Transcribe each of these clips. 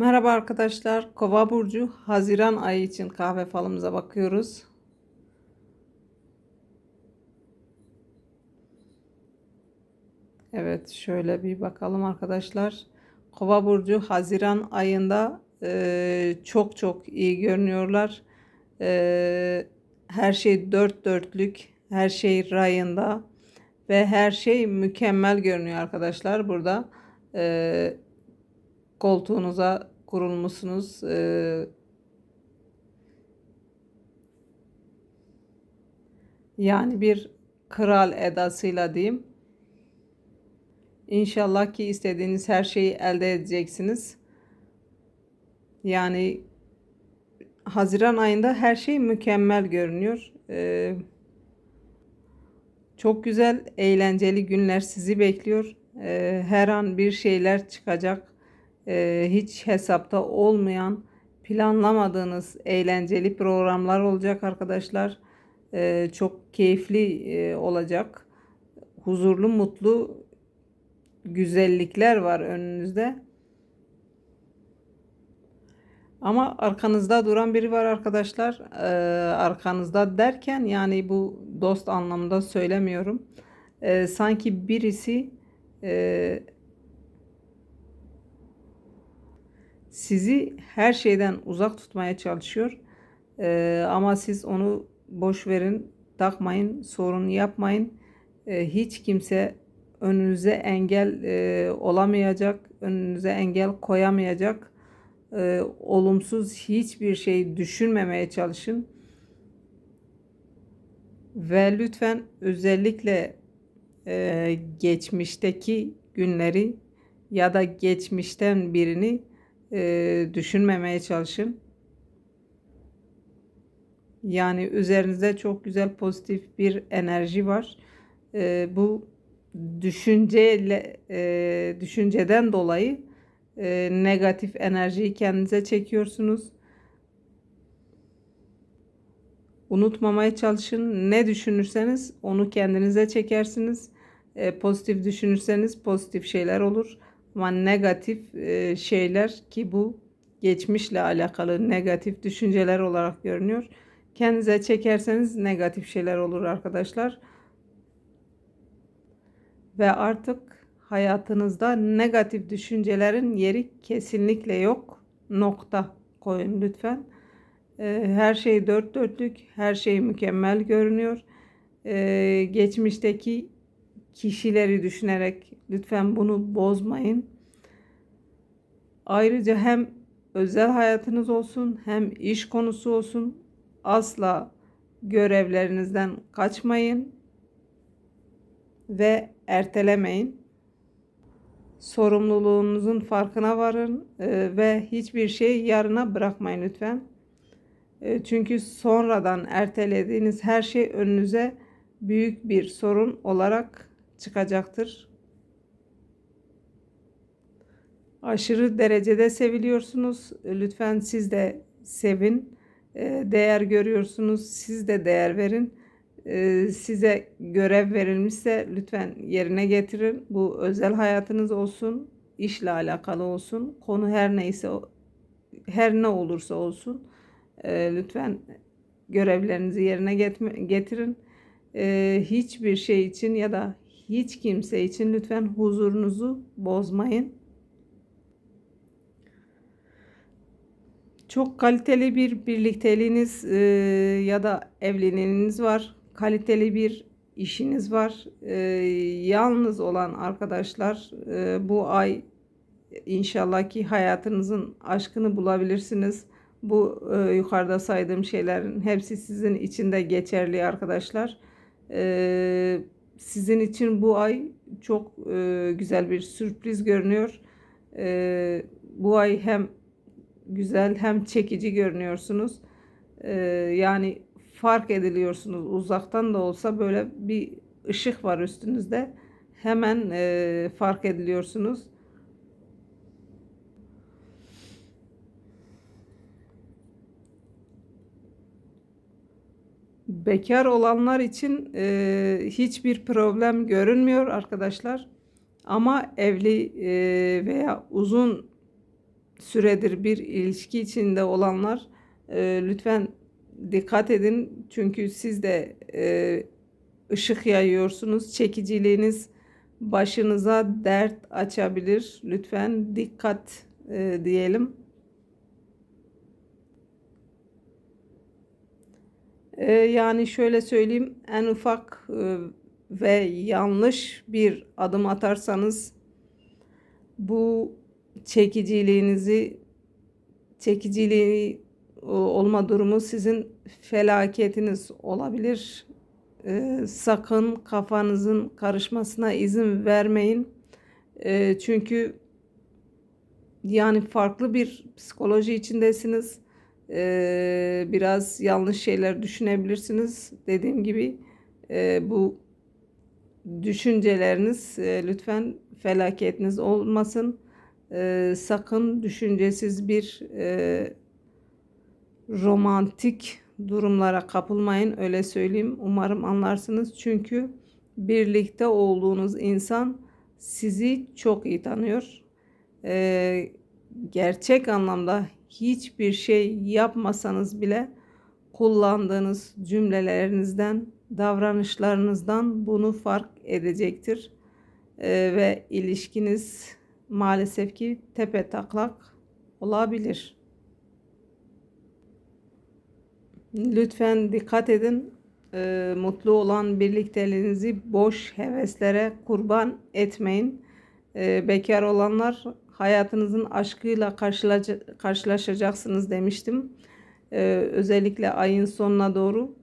Merhaba arkadaşlar. Kova burcu Haziran ayı için kahve falımıza bakıyoruz. Evet, şöyle bir bakalım arkadaşlar. Kova burcu Haziran ayında e, çok çok iyi görünüyorlar. E, her şey dört dörtlük, her şey rayında ve her şey mükemmel görünüyor arkadaşlar. Burada e, koltuğunuza kurulmuşsunuz. E, yani bir kral edasıyla diyeyim. İnşallah ki istediğiniz her şeyi elde edeceksiniz. Yani Haziran ayında her şey mükemmel görünüyor. Ee, çok güzel, eğlenceli günler sizi bekliyor. Ee, her an bir şeyler çıkacak. Ee, hiç hesapta olmayan, planlamadığınız eğlenceli programlar olacak arkadaşlar. Ee, çok keyifli e, olacak. Huzurlu, mutlu güzellikler var önünüzde. Ama arkanızda duran biri var arkadaşlar. Ee, arkanızda derken yani bu dost anlamında söylemiyorum. Ee, sanki birisi e, sizi her şeyden uzak tutmaya çalışıyor. Ee, ama siz onu boş verin, takmayın, sorun yapmayın. Ee, hiç kimse önünüze engel e, olamayacak, önünüze engel koyamayacak. E, olumsuz hiçbir şey düşünmemeye çalışın. Ve lütfen özellikle e, geçmişteki günleri ya da geçmişten birini e, düşünmemeye çalışın. Yani üzerinizde çok güzel pozitif bir enerji var. E, bu düşünceyle e, düşünceden dolayı e, negatif enerjiyi kendinize çekiyorsunuz. Unutmamaya çalışın. Ne düşünürseniz onu kendinize çekersiniz. E, pozitif düşünürseniz pozitif şeyler olur. Ama negatif e, şeyler ki bu geçmişle alakalı negatif düşünceler olarak görünüyor. Kendinize çekerseniz negatif şeyler olur arkadaşlar ve artık hayatınızda negatif düşüncelerin yeri kesinlikle yok. Nokta koyun lütfen. Ee, her şey dört dörtlük, her şey mükemmel görünüyor. Ee, geçmişteki kişileri düşünerek lütfen bunu bozmayın. Ayrıca hem özel hayatınız olsun hem iş konusu olsun asla görevlerinizden kaçmayın ve ertelemeyin. Sorumluluğunuzun farkına varın e, ve hiçbir şey yarına bırakmayın lütfen. E, çünkü sonradan ertelediğiniz her şey önünüze büyük bir sorun olarak çıkacaktır. Aşırı derecede seviliyorsunuz. Lütfen siz de sevin. E, değer görüyorsunuz. Siz de değer verin ee, size görev verilmişse lütfen yerine getirin. Bu özel hayatınız olsun, işle alakalı olsun, konu her neyse her ne olursa olsun e, lütfen görevlerinizi yerine getirin. E, hiçbir şey için ya da hiç kimse için lütfen huzurunuzu bozmayın. Çok kaliteli bir birlikteliğiniz e, ya da evliliğiniz var kaliteli bir işiniz var. E, yalnız olan arkadaşlar e, bu ay inşallah ki hayatınızın aşkını bulabilirsiniz. Bu e, yukarıda saydığım şeylerin hepsi sizin için de geçerli arkadaşlar. E, sizin için bu ay çok e, güzel bir sürpriz görünüyor. E, bu ay hem güzel hem çekici görünüyorsunuz. E, yani fark ediliyorsunuz uzaktan da olsa böyle bir ışık var üstünüzde hemen e, fark ediliyorsunuz. Bekar olanlar için e, hiçbir problem görünmüyor arkadaşlar. Ama evli e, veya uzun süredir bir ilişki içinde olanlar e, lütfen dikkat edin. Çünkü siz de e, ışık yayıyorsunuz. Çekiciliğiniz başınıza dert açabilir. Lütfen dikkat e, diyelim. E, yani şöyle söyleyeyim en ufak e, ve yanlış bir adım atarsanız bu çekiciliğinizi çekiciliği olma durumu sizin felaketiniz olabilir. Ee, sakın kafanızın karışmasına izin vermeyin. Ee, çünkü yani farklı bir psikoloji içindesiniz. Ee, biraz yanlış şeyler düşünebilirsiniz. Dediğim gibi e, bu düşünceleriniz e, lütfen felaketiniz olmasın. E, sakın düşüncesiz bir e, romantik durumlara kapılmayın öyle söyleyeyim. Umarım anlarsınız. Çünkü birlikte olduğunuz insan sizi çok iyi tanıyor. E, gerçek anlamda hiçbir şey yapmasanız bile kullandığınız cümlelerinizden, davranışlarınızdan bunu fark edecektir. Ee, ve ilişkiniz maalesef ki tepe taklak olabilir. Lütfen dikkat edin. Ee, mutlu olan birlikteliğinizi boş heveslere kurban etmeyin. Ee, bekar olanlar hayatınızın aşkıyla karşılaşacaksınız demiştim. Ee, özellikle ayın sonuna doğru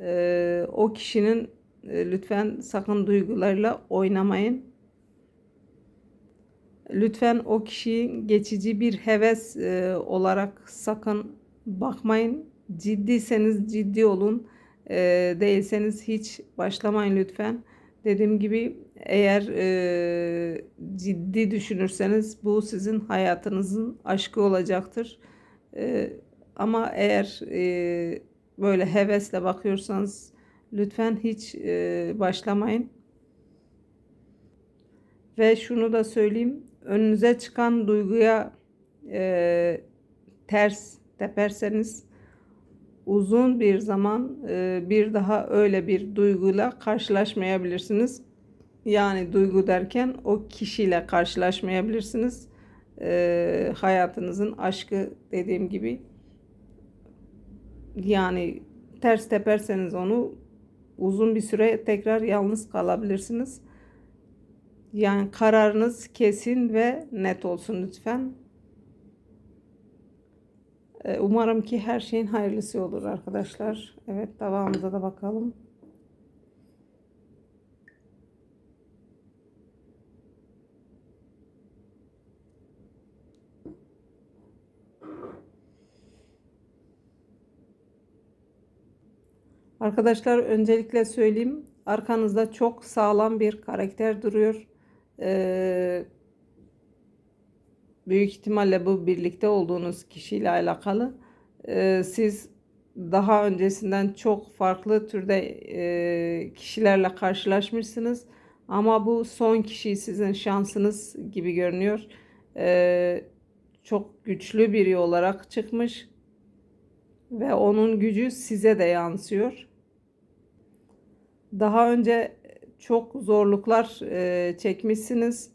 e, o kişinin e, lütfen sakın duygularıyla oynamayın. Lütfen o kişiyi geçici bir heves e, olarak sakın bakmayın. Ciddiyseniz ciddi olun. E, değilseniz hiç başlamayın lütfen. Dediğim gibi eğer e, ciddi düşünürseniz bu sizin hayatınızın aşkı olacaktır. E, ama eğer e, böyle hevesle bakıyorsanız lütfen hiç e, başlamayın. Ve şunu da söyleyeyim. Önünüze çıkan duyguya e, ters teperseniz uzun bir zaman e, bir daha öyle bir duyguyla karşılaşmayabilirsiniz. Yani duygu derken o kişiyle karşılaşmayabilirsiniz. E, hayatınızın aşkı dediğim gibi yani ters teperseniz onu uzun bir süre tekrar yalnız kalabilirsiniz. Yani kararınız kesin ve net olsun lütfen. Ee, umarım ki her şeyin hayırlısı olur arkadaşlar. Evet devamımıza da bakalım. Arkadaşlar öncelikle söyleyeyim. Arkanızda çok sağlam bir karakter duruyor. Ee, büyük ihtimalle bu birlikte olduğunuz kişiyle alakalı. Ee, siz daha öncesinden çok farklı türde e, kişilerle karşılaşmışsınız. Ama bu son kişi sizin şansınız gibi görünüyor. Ee, çok güçlü biri olarak çıkmış ve onun gücü size de yansıyor. Daha önce çok zorluklar e, çekmişsiniz.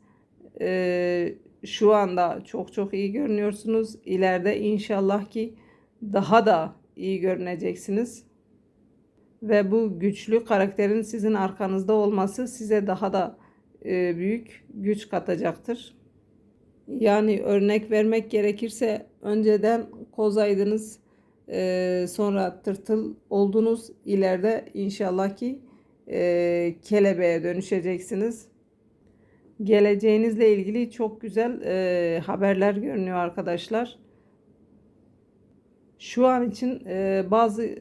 E, şu anda çok çok iyi görünüyorsunuz. İleride inşallah ki daha da iyi görüneceksiniz. Ve bu güçlü karakterin sizin arkanızda olması size daha da e, büyük güç katacaktır. Yani örnek vermek gerekirse önceden kozaydınız, e, sonra tırtıl oldunuz. İleride inşallah ki e, kelebeğe dönüşeceksiniz. Geleceğinizle ilgili çok güzel e, haberler görünüyor arkadaşlar. Şu an için e, bazı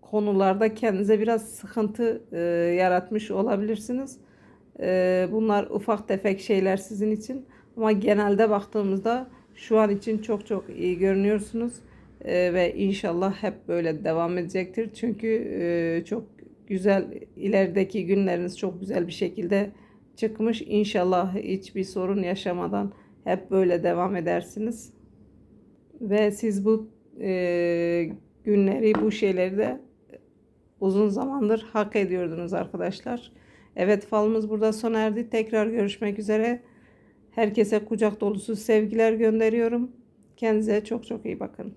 konularda kendinize biraz sıkıntı e, yaratmış olabilirsiniz. E, bunlar ufak tefek şeyler sizin için. Ama genelde baktığımızda şu an için çok çok iyi görünüyorsunuz. E, ve inşallah hep böyle devam edecektir. Çünkü e, çok güzel ilerideki günleriniz çok güzel bir şekilde çıkmış. İnşallah hiçbir sorun yaşamadan hep böyle devam edersiniz. Ve siz bu e, günleri, bu şeyleri de uzun zamandır hak ediyordunuz arkadaşlar. Evet falımız burada sona erdi. Tekrar görüşmek üzere. Herkese kucak dolusu sevgiler gönderiyorum. Kendinize çok çok iyi bakın.